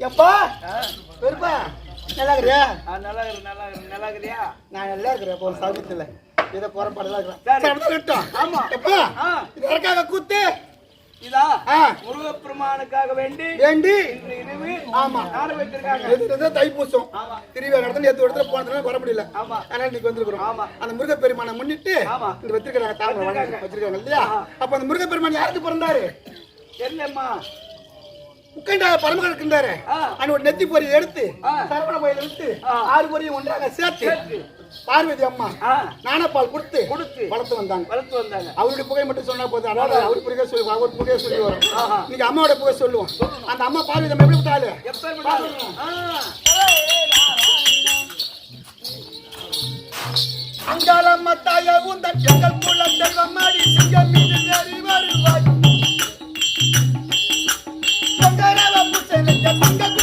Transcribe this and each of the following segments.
எப்பா பெருப்பா நல்லா இருக்கிறியா நல்லா இரு நல்லா இரு நல்லா இருக்கிறியா நான் நல்லா இருக்கிறேன் போல சௌகரியத்தில் இதை புறப்பாடுலாம் இருக்கிறேன். ஆமா. எப்பா. இது யாருக்காக கூத்து இதா. முருகப்பெருமானுக்காக வேண்டி வேண்டி இரவு ஆமா. நாடகம் வைத்திருக்காங்க எது தைப்பூசம். திருவிழா நடந்து எந்த இடத்துல போனதுனால வர முடியல ஆமா. அதனால இன்னைக்கு வந்திருக்கிறோம் ஆமா. அந்த முருகப்பெருமானை முன்னிட்டு ஆமா. இங்க வச்சிருக்காங்க வச்சிருக்காங்க. வச்சிருக்காங்க இல்லையா. அப்ப அந்த முருகப்பெருமான் யாருக்கு பிறந்தாரு தெரியலம்மா உட்காண்டா பரமகன் இருக்கின்றாரு ஒரு நெத்தி பொறி எடுத்து. சரவண விட்டு ஆ. ஆறு பொரியும் ஒன்றாக சேர்த்து. பார்வதி அம்மா நாணப்பால் கொடுத்து கொடுத்து. வளர்த்து வந்தாங்க. வளர்த்து வந்தாங்க. அவருடைய புகை மட்டும் சொன்னா போதும். அதாவது அவர் புகை சொல்லி அவர் புகை சொல்லி வரும். இன்னைக்கு அம்மாவோட புகை சொல்லுவோம். அந்த அம்மா பார்வதி அம்மா எப்படி ஆ. அங்காளம்மா தாய உந்தன் எங்கள் குல தெய்வம் மாடி சிங்கம் மீது வருவாய். பங்க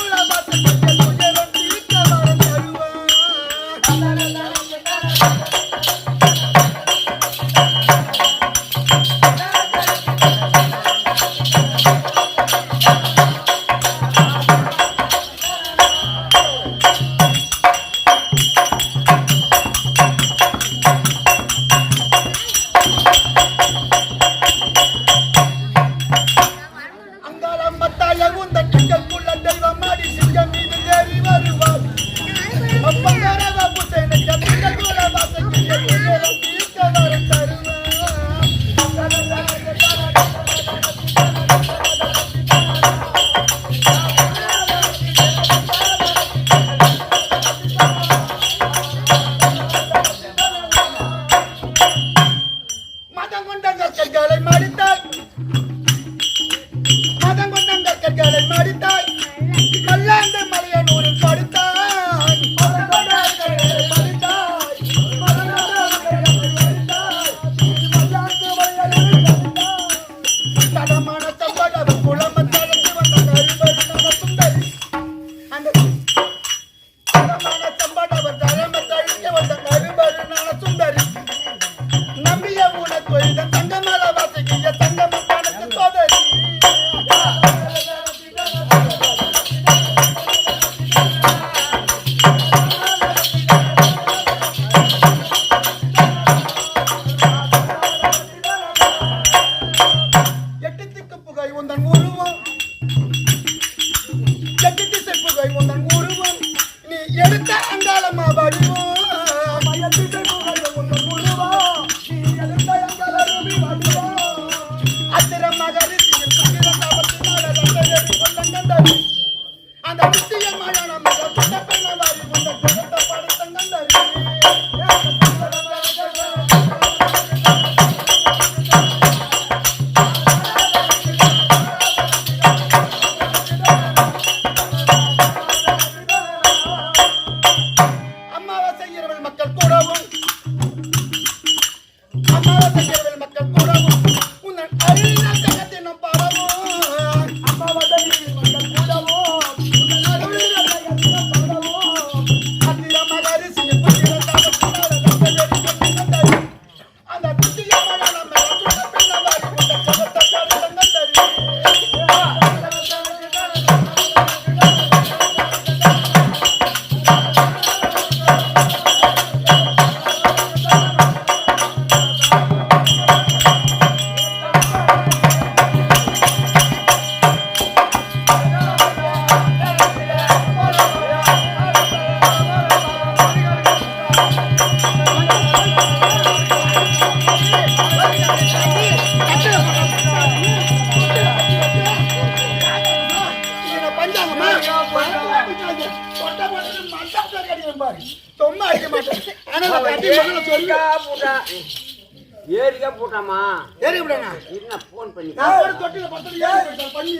ஏரிக்கா போட்டாமா ஏறி விடுண்ணா. என்ன போன் பண்ணி நான் ஒரு தொட்டில படுத்தது ஏறி போயிட்டேன், பண்ணி.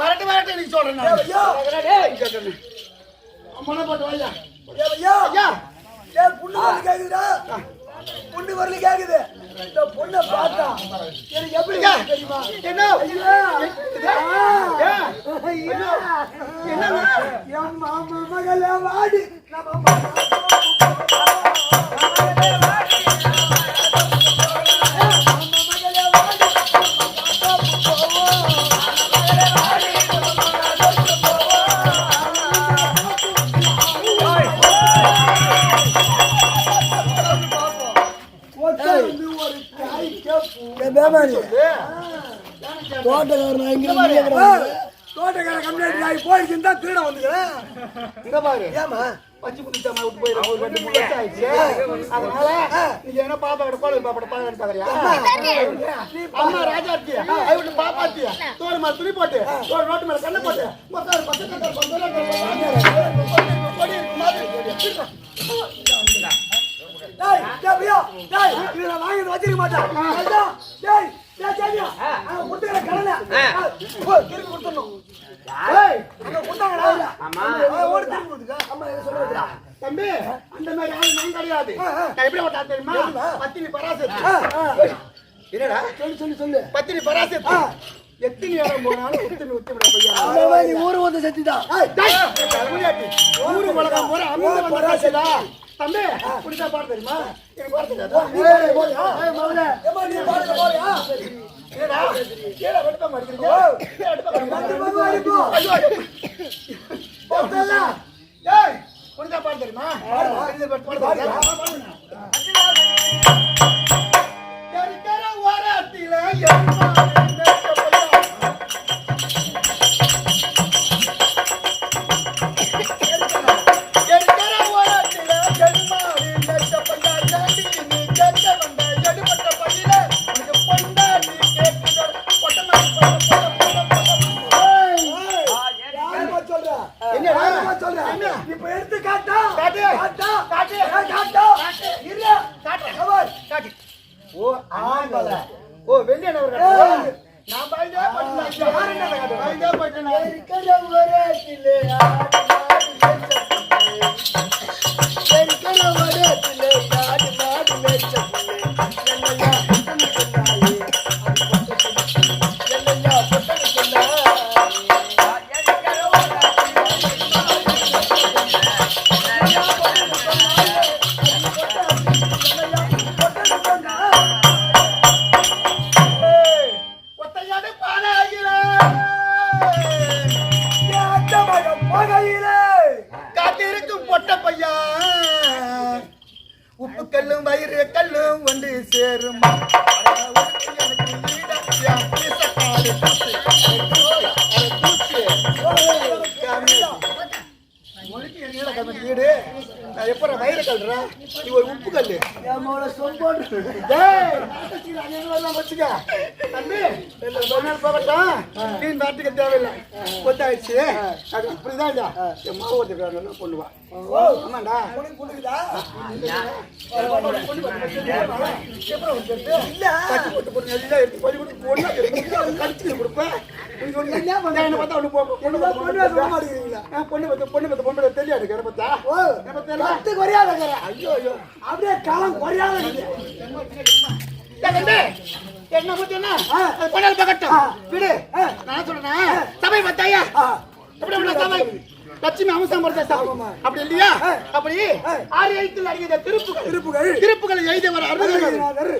வரட்டு, வரட்டு, நீ சொல்றேன் நான். டேய், கேட்கணும். அம்மனை போட்டு. ஐயா. பொண்ணு வரல கேக்குதா பொண்ணு வரல கேக்குது இந்த பொண்ணை பார்த்தா எனக்கு எப்படி ஐயா. தெரியுமா என்ன? ஐயா. ஐயா. ஐயா. என்னம்மா? என் மாமா மகளே வாடி நம்ம மாமா நீ? தோட்டக்காரன். தோட்டக்கார கம்ப்ளைண்ட் ஆகி தான் திருட வந்துக்கிறேன் இங்க பாரு ஏமா பச்சை குடிச்சாம விட்டு போயிடும் ஒரு ரெண்டு மூணு வருஷம் ஆயிடுச்சு அதனால நீங்க என்ன பாப்பா கிட்ட கோவில் பாப்பா பாக்குறியா அம்மா ராஜாத்தி அவட்டு பாப்பாத்தி தோல் மேல துணி போட்டு தோல் ரோட்டு மேல கண்ணை போட்டு பச்சை பச்சை டேய் டேய் பிரியா டேய் இத நான் வாங்கி வச்சிருக்க மாட்டேன். அதான் டேய் டேய் அவன் குடுக்குற கடனை. ஓ திருப்பி கொடுத்துடணும். ஏய், அங்க கொடுத்தாங்கடா. ஆமா. ஓடி திருப்பி கொடுத்துக்க அம்மா இத சொல்ல வச்சுடா தம்பி அந்த மாதிரி ஆளு நான் கிடையாது. நான் எப்படி ஓட்டா தெரியுமா? பத்தினி ஆ. என்னடா? சொல்லு சொல்லு சொல்லு. பத்தினி பராசக்தி. ஆ. எத்தனை நேரம் போனாலும் உத்தமி அந்த மாதிரி ஊரு வந்து செத்துதான் டேய். ஊரு உலகம் பூரா அமிர்த வந்து காசுடா. தம்பி, புடிச்சா பாட்டு தெரியுமா? எனக்கு பாட தெரியாதா? ஏய் ஏமா நீ பாட்டு போறியா ஏடா, ஏடா? ஏடா ஐயோ. ஏய், புடிச்சா தெரியுமா? தெரிஞ்ச பாட்டு பாட தெரியுமா? வீடு நான் வயிறு கல்றேன் நீ ஒரு உப்பு கல்லு வச்சுக்க. தம்பி, போகட்டும். மீன் நாட்டுக்கு தேவையில்லை. கொத்தாயிடுச்சு. அது இப்படிதான் இல்ல. என் மாவு ஒருத்தர் கொண்டு வா. ஆமாண்டா. பண்ண? பார்த்தா பொண்ணு பார்த்து பொண்ணு பார்த்து பொண்ணு பார்த்து தெரியாது பார்த்தா? என்ன பார்த்தா? ஐயோ ஐயோ அப்படியே காலம் குறையாத என்ன பத்தி என்ன? அது கொண்டாந்து பார்க்கட்டும். விடு. நான் சொல்றேன். சபை உள்ள சபை? லட்சுமி அம்சம் பொறுத்த சபை. அப்படி இல்லையா? அப்படி ஆறு எழுத்தில் அடங்கிய திருப்புகள். திருப்புகள். திருப்புகளை எழுதியவர் அருணகிரி.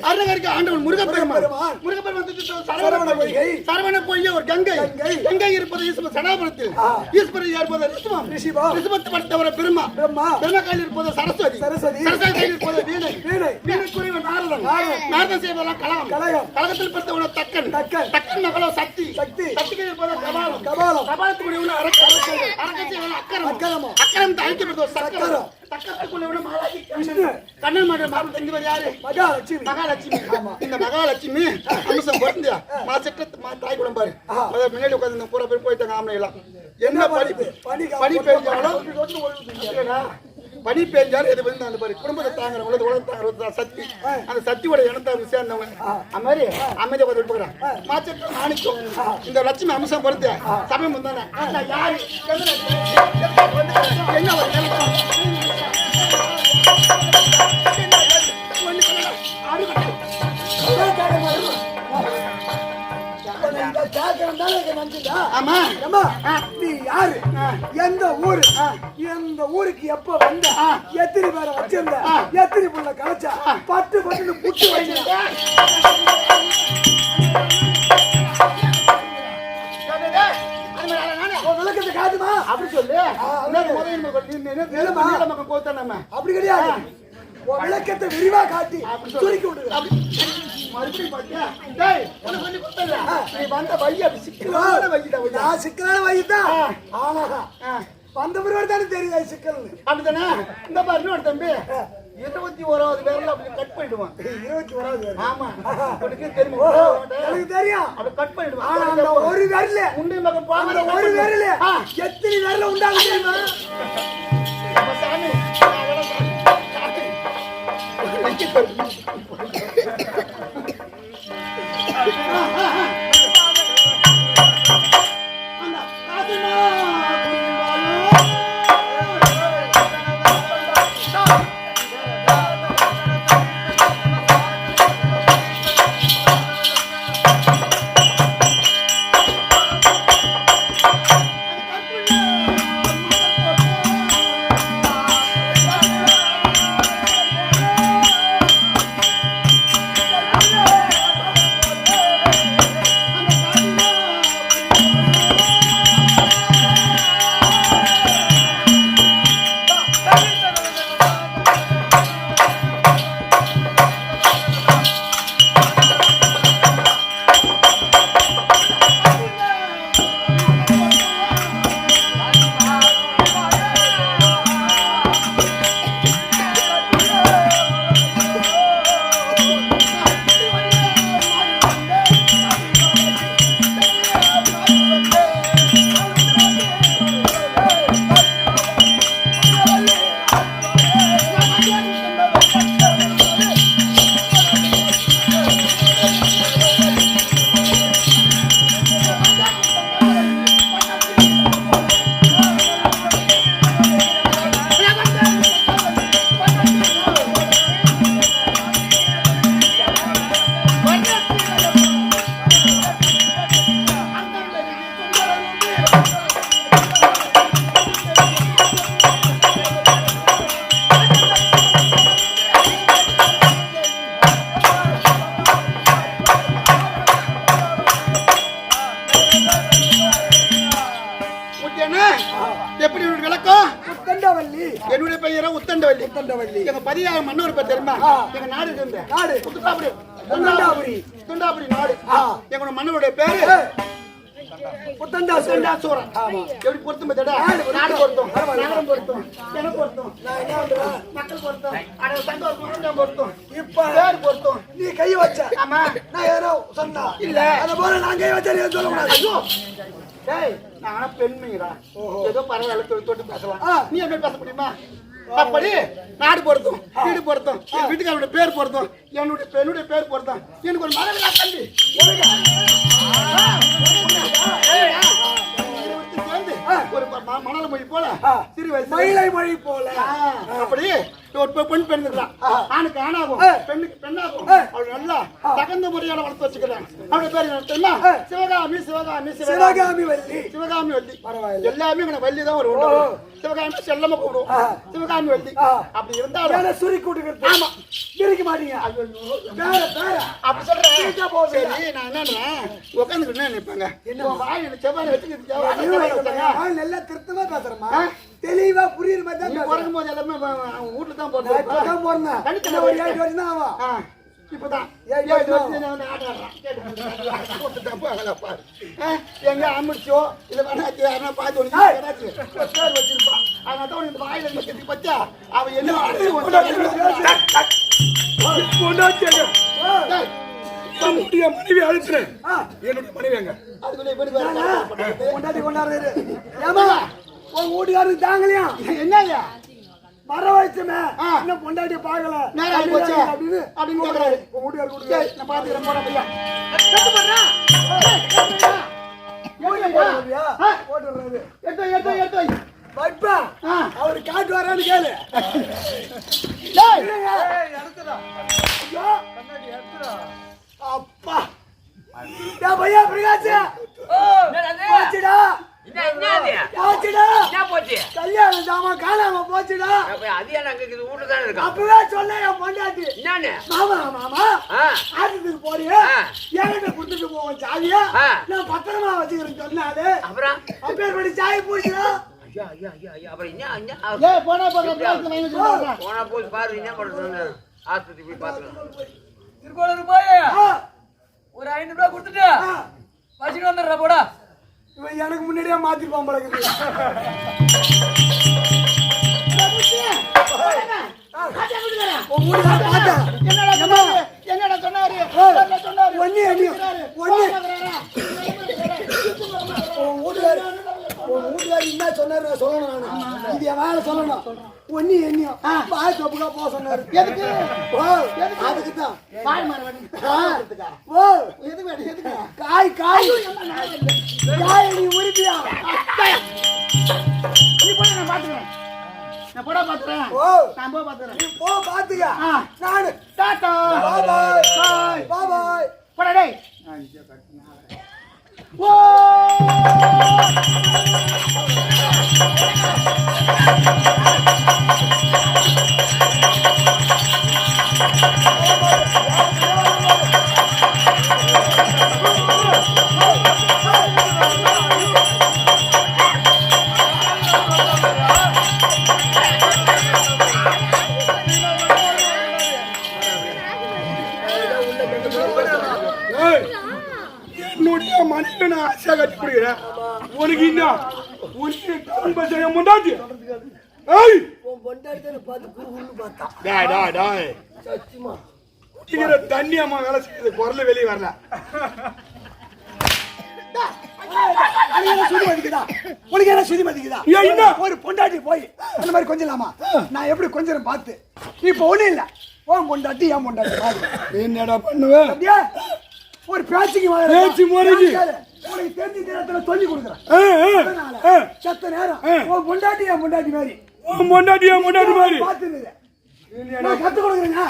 அருணகிரிக்கு ஆண்டவன் முருகப்பெருமான். முருகப்பெருமான். சரவண பொய்கை. சரவண பொய்கை ஒரு கங்கை. கங்கை. கங்கை இருப்பது ஈஸ்வர சடாபுரத்தில். ஈஸ்வரர் இருப்பது. ரிஷபம். ரிஷபத்தை படைத்தவர் பிரம்மா. பிரம்மா. பிரம்மா கையில் இருப்பது சரஸ்வதி. சரஸ்வதி. சரஸ்வதி கையில் இருப்பது வீணை. வீணை. வீணுக்குரியவன் நாரதன். நாரதன். செய்வதெல்லாம் கலகம். கலகம். கலகத்தில் பிறந்தவன தக்கன். தக்கன். தக்கன் மகளோ சக்தி. சக்தி. சக்திக்கு இருப்பது கபாலம். கபாலம். கபாலத்துக்குரியவன அரக்கன். அரக்கன். சக்கரம். மகாலட்சுமி. கண்ணன் மகன் மாமன் தெரிஞ்சவர் யாரு? மகாலட்சுமி. மகாலட்சுமி. இந்த மகாலட்சுமி அம்சம் பொருந்தியா? மாசற்ற மா தாய் குடம் பாரு முன்னாடி உட்காந்து பூரா பேர் போயிட்டாங்க ஆம்பளை எல்லாம் என்ன படிப்பு? பெய்ஞ்சாலும் இல்லைடா, பனி பெய்ஞ்சாலும் எது வந்து அந்த பாரு. குடும்பத்தை தாங்குற உலக உலகத்தை தாங்குற சக்தி. அந்த சக்தியோட இனத்தை சேர்ந்தவங்க அது மாதிரி அமைதியா பார்த்து போகிறேன் மாச்சற்ற மாணிக்கம். இந்த லட்சுமி அம்சம் பொறுத்து முந்தானே. நான் யாரு? என்ன ஒரு நிலைமை? ஆமா. ஏம்மா, ஆ. நீ யாரு. எந்த ஊரு? எந்த ஊருக்கு எப்ப வந்த. எத்தனை பேரை வச்சிருந்த. எத்தனை புள்ள கலைச்சா? பத்து பத்து புட்டு வச்சிருந்த விளக்கத்தை காட்டுமா? அப்படி சொல்லு. அப்படி கிடையாது. விளக்கத்தை விரிவா காட்டி சுருக்கி விடுங்க மறுபடியும் பாத்தியா? டேய், உனக்கு சொல்லி கொடுத்தேன்ல, நீ வந்த வழி சிக்கலான வழிடா, நான் சிக்கலான வயிதான் ஆனா வந்த பிறகு தானே தெரியும் அது அப்படிதானே? இந்த பாரு, இன்னொரு தம்பி, இருபத்தி ஓராவது விரல்ல அப்படி கட் பண்ணிடுவான் இருபத்தி ஓராவது ஆமா உனக்கு தெரியும் எனக்கு தெரியும் அப்படி கட் பண்ணிடுவான் ஆனா அந்த ஒரு விரல உண்டை மகன் ஒரு விரல எத்தனை விரல உண்டாகும் தெரியுமா சாமி, எங்க பதியாய மன்னவர் பேர் தெரியுமா. எங்க நாடு இருந்து நாடு. உத்தண்டாபுரி உத்தண்டாபுரி. உத்தண்டாபுரி நாடு. எங்களோட மன்னருடைய பேரு. எப்படி பொருத்தம் நாடு பொருத்தம். நகரம் பொருத்தம். பொருத்தம். மக்கள் பொருத்தம். அட சந்தோஷம் பொருத்தம் பொருத்தம். இப்ப பேர் பொருத்தம். நீ கை வச்ச. ஆமா. நான் ஏதோ சொன்னா. இல்ல. அத போல நான் கை வச்சா நீ சொல்ல கூடாது டேய் நானா பெண்மைடா ஏதோ பரவாயில்ல தொட்டு பேசலாம். நீ என்ன பேச முடியுமா? அப்படி நாடு பொருத்தம் வீடு பொருத்தம் என் வீட்டுக்காரோட பேர் பொருத்தம் என்னுடைய என்னுடைய பேர் பொருத்தம். எனக்கு ஒரு மகன் இருக்கா தம்பி? ஒரு மணல மொழி போல. சிறு வயசு மயிலை மொழி போல. அப்படி. ஒரு பெண் பெண் இருக்கலாம் ஆணுக்கு ஆணாகும். பெண்ணுக்கு பெண்ணாகும். அவள் நல்லா தகுந்த முறையான வளர்த்து வச்சுக்கிறேன் அவளுடைய பேர் என்ன தெரியுமா. சிவகாமி சிவகாமி சிவகாமி வள்ளி சிவகாமி வள்ளி பரவாயில்ல. எல்லாமே இவனை வள்ளி தான் ஒரு ஓ. சிவகாமி செல்லமா ஆ. சிவகாமி வள்ளி. அப்படி இருந்தாலும் சுருக்கி விட்டுக்கிறது ஆமா. இருக்க மாட்டீங்க அப்படி போகுது. சரி நான் என்னன்றேன் உட்காந்துக்கிட்டு என்ன நினைப்பாங்க என்ன வாய் செவ்வாய் வச்சுக்கிட்டு நல்லா திருத்தமா பேசுறேம்மா தெளிவா புரியுற மாதிரி தான் பிறக்கும் போது எல்லாமே அவன் வீட்டுல தான் போறது பிறந்தேன். தனித்தனி ஒரு. ஏழு வருஷம் தான் ஆகும். ஆ, இப்பதான் எங்க அமிர்ச்சோ இல்ல வேணாச்சு யாருன்னா பார்த்து வச்சிருப்பான் அதனால இந்த வாயில கட்டி பச்சா அவன் என்ன என்னுடைய மனைவி அழைக்கிறேன். ஆ, என்னுடைய மனைவி பண்றது. கொண்டாடி கொண்டாடுறாரு. ஏம்மா, உன் வீட்டுக்காரருக்கு தாங்கலையா? என்னங்க மர வச்சுமே. இன்னும் பொண்டாட்டி பார்க்கல. நேரம் ஆகி போச்சு. அப்படின்னு அப்படின்னு கேக்குறாரு. உன் வீட்டுக்காரர் கொடுக்குறாரு. சரி, நான் பாத்துக்கிறேன் போடா பையா எடுத்து வை, எடுத்து வை. வைப்பா. அவரு காட்டு வரான்னு கேளு. டேய், ஐயோ. அப்பா. டேய் பையா பிரகாஷ். போச்சுடா? போச்சுடா. என்ன போச்சு? கல்யாண ஜாமான் காணாம போச்சுடா. அப்ப அது இருக்குது? வீட்டுல தானே இருக்கான் அப்பவே சொன்னேன் என் பொண்டாட்டி. என்னன்னு? மாமா மாமா. ஆ. ஆட்டுக்கு போறிய. என்கிட்ட கொடுத்துட்டு போவோம் சாவியா. ஆ. நான் பத்திரமா வச்சுக்கிறேன் சொன்னாரு. அப்புறம்? அப்பேற்படி சாவி பூச்சிடா போனா போய் பாரு என்ன பண்ணுறது ஆஸ்பத்திரி போய் பார்த்துக்கலாம். திருக்கோளூர் போய் ஒரு ஐநூறு ரூபாய் கொடுத்துட்டு வச்சுட்டு வந்துடுறா போடா. இவன் எனக்கு முன்னாடியே மாத்திருப்பான் போல. என்னடா சொன்னாரு? என்னடா சொன்னாரு? என்ன சொன்னாரு? ஒண்ணு எண்ணியும். ஒண்ணு. உன் வீட்டுக்காரர் உன் வீட்டுக்காரர் என்ன சொன்னாரு நான் சொல்லணும் நானு. இது என் வேலை சொல்லணும். ஒண்ணு எண்ணியும் பாய் தப்புக்கா போக சொன்னாரு. எதுக்கு? ஓ அதுக்கு தான் பாய் மரம் ஓ எதுக்கு வேணும் எதுக்கு? காய் காய். காய் நீ உரிப்பியா நீ போய் நான் பாத்துக்கிறேன். நான் போட பாத்துறேன் ஓ நான் போய் பாத்துக்கிறேன். நீ போ பாத்துக்க. நானு. டாடா பாய். பாய். பாய் பாய். போடா டேய். ஓ. பிடிக்கிறேன் உனக்கு என்ன? உனக்கு பஸ் என் முண்டாச்சு? ஏய்! உன் பொண்டாட்டி பார்த்து குறுகுன்னு பார்த்தா டாய் டாய் டாய். சத்தியமா குடிக்கிற தண்ணி அம்மா வேலை செய்யுது. குரல் வெளியே வரல. உனக்கு என்ன? சுதி மதிக்குதா ஏன்? ஒரு பொண்டாட்டி போய் அந்த மாதிரி கொஞ்சலாமா? நான் எப்படி கொஞ்சம் பார்த்து. இப்போ ஒண்ணும் இல்ல. உன் பொண்டாட்டி என் பொண்டாட்டி என்னடா பண்ணுவ? அப்படியே? ஒரு பேச்சுக்கு பேச்சு முறைக்கு. உனக்கு தெரிஞ்ச நேரத்துல சொல்லி கொடுக்குறேன். செத்த நேரம். உன் பொண்டாட்டி என் பொண்டாட்டி மாதிரி. உன் பொண்டாட்டி என் பொண்டாட்டி மாதிரி. பார்த்துருங்க நான் கத்து கொடுக்குறேங்க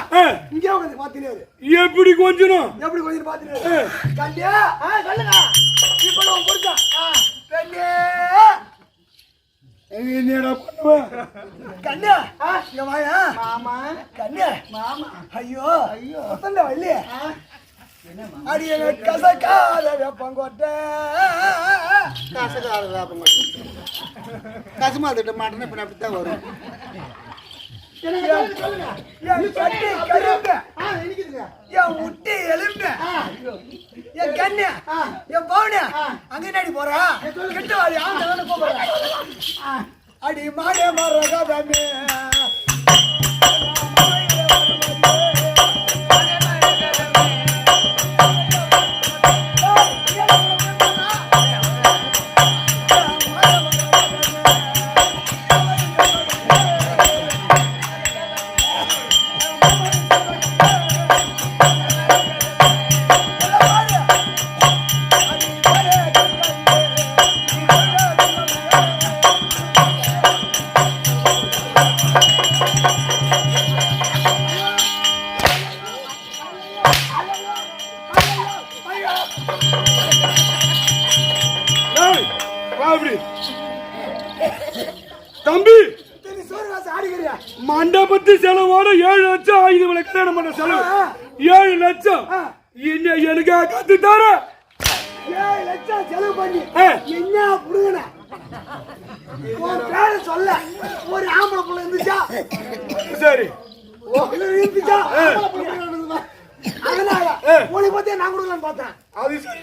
இங்கே உட்காந்து பார்த்துனே எப்படி கொஞ்சணும்? எப்படி கொஞ்சம் பார்த்துனே ஏய், கண்டியா சொல்லுங்க. இப்போ நான் கண்ணே என்னடா பண்ணுவ? கண்ணா இங்க வாயா. மாமா. கண்ணே மாமா. ஐயோ. ஐயோ. ஒத்தண்ட வள்ளி அடியே கசக்காத வெப்பங்கொட்டை கசக்கார வேப்பங்க கசமா திட்ட மாட்டேன்னு இப்ப அப்படித்தான் வரும். என் கட்டி கரும்பு. என் முட்டி எலும்பு. என் கண்ணு. என் பவுனு அங்க என்னடி போறா? கிட்ட வாடி ஆண்டு போறேன் அடி மாடே மரகதமே. ஏய், கல்யாணம் பண்ண செலவு ஏழு லட்சம். என்ன எனக்கு கத்து தர? ஏழு லட்சம் செலவு பண்ணி. என்ன புடுங்கன? உன் பேரை சொல்ல. ஒரு ஆம்பளை புள்ள இருந்துச்சா? சரி. இருந்துச்சா? அதனால உனக்கு பத்தியா நான் கொடுக்கலான்னு பார்த்தேன். அது சரி.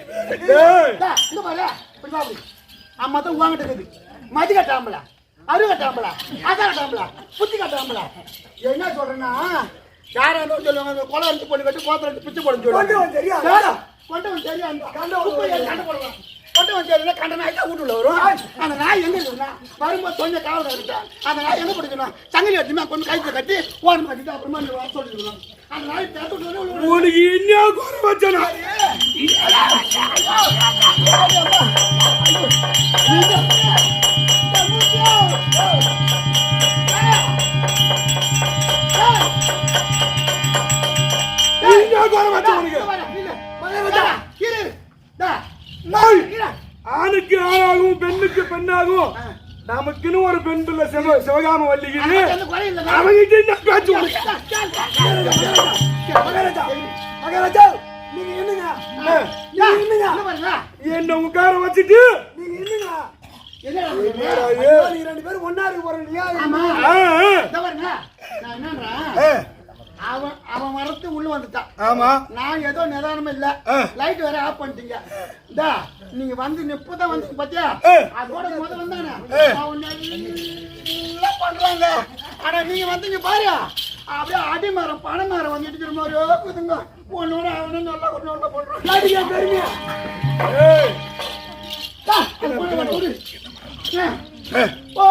இங்க பாரு. அம்மா தான் உங்ககிட்ட இருக்குது. மதி கட்டாமல அரு கட்டாமல அத கட்டாமல புத்தி கட்டாமல என்ன சொல்றேன்னா யாரா இருந்தாலும் சொல்லுவாங்க கொலை எடுத்து பொண்ணு கட்டி கோத்தல எடுத்து பிச்சு போடுன்னு சொல்லுவாங்க. யாரா? கொண்டவன் அந்த கண்ட போடுவான் கொண்டவன் தெரியல கண்ட நாய் தான் வீட்டுல வரும் அந்த நாய் எங்க இருக்குன்னா வரும்போது கொஞ்சம் காவல் இருக்கா அந்த நாய் எங்க பிடிக்கணும் சங்கிலி வச்சுமா கொஞ்சம் கட்டி ஓரம் கட்டிட்டு அப்புறமா நீ வர அந்த நாய் விட்டு உனக்கு என்ன குறை வச்சனா குறை வச்ச உனக்கு ஆணுக்கு ஆணாகவும் பெண்ணுக்கு பெண்ணாகவும் நமக்குன்னு ஒரு பெண் பிள்ளை சிவ சிவகாம வள்ளிக்குது. அவங்கிட்ட என்ன பேச்சு உனக்கு மகாராஜா மகாராஜா நீங்க என்னங்க? என்ன உட்கார வச்சுட்டு? நீங்க என்னங்க? ரெண்டு பேரும் ஒண்ணா இருக்க போறீங்க இல்லையா? அவன் அவன் வரத்து உள்ள வந்துட்டான். ஆமா. நான் ஏதோ நிதானமா இல்ல. லைட் வேற ஆஃப் பண்ணிட்டீங்க. இந்தா நீங்க வந்து இப்பதான் வந்து பாத்தியா. அதோட முத வந்தானே. அவன் நல்லா பண்றாங்க. ஆனா நீங்க வந்தீங்க பாரு அப்படியே அடி மரம் பனை மரம் வந்து இடிக்கிற மாதிரி இருக்குதுங்க ஒன்னோட அவனே நல்லா ஒரு நல்லா பண்றான் பெருமையா? ஓ